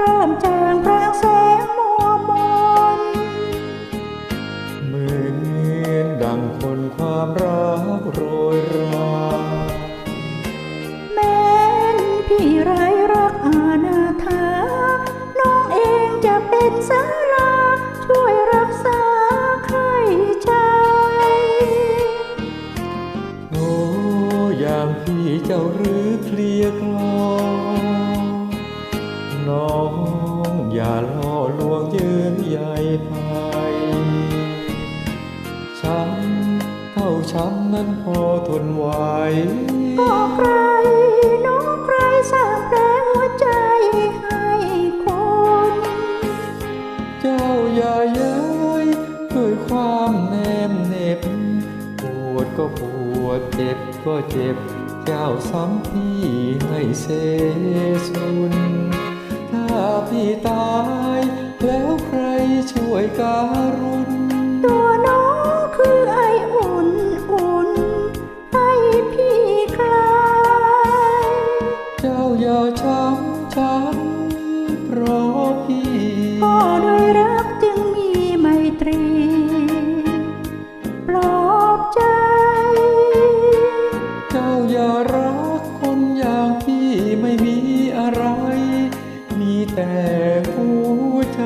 เริ่มจางพร ใหญ่ภายช้ำเท่าช้ำนั้นพอทนไหวก็ใครน้องใครสร้างแผลหัวใจให้คุณเจ้าอย่าเย้ยด้วยความแนมเหน็บปวดก็ปวดเจ็บก็เจ็บ เจ้าซ้ำพี่ให้เสสุน การุณตัวน้องคือไออุ่นอุ่นให้พี่คลายเจ้าอย่าช้ำช้ำเพราะพี่ก็ด้วยรักจึงมีไมตรีปลอบใจ เจ้าอย่ารักคนอย่างพี่ไม่มีอะไร มีแต่หัวใจ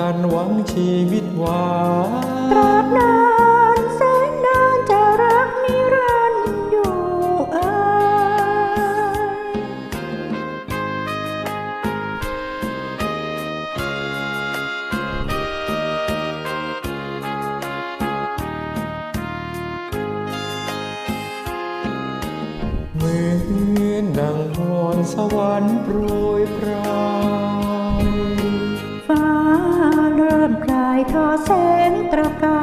กันหวังชีวิตหวานตราบนานแสนนานจะรักนิรันดร์อยู่เอ่ยเหมือนดังพรสวรรค์โปรยปราย แสงตระกา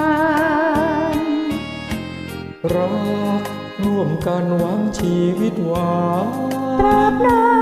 รรักร่วมกันหวังชีวิตหวาตราบนาน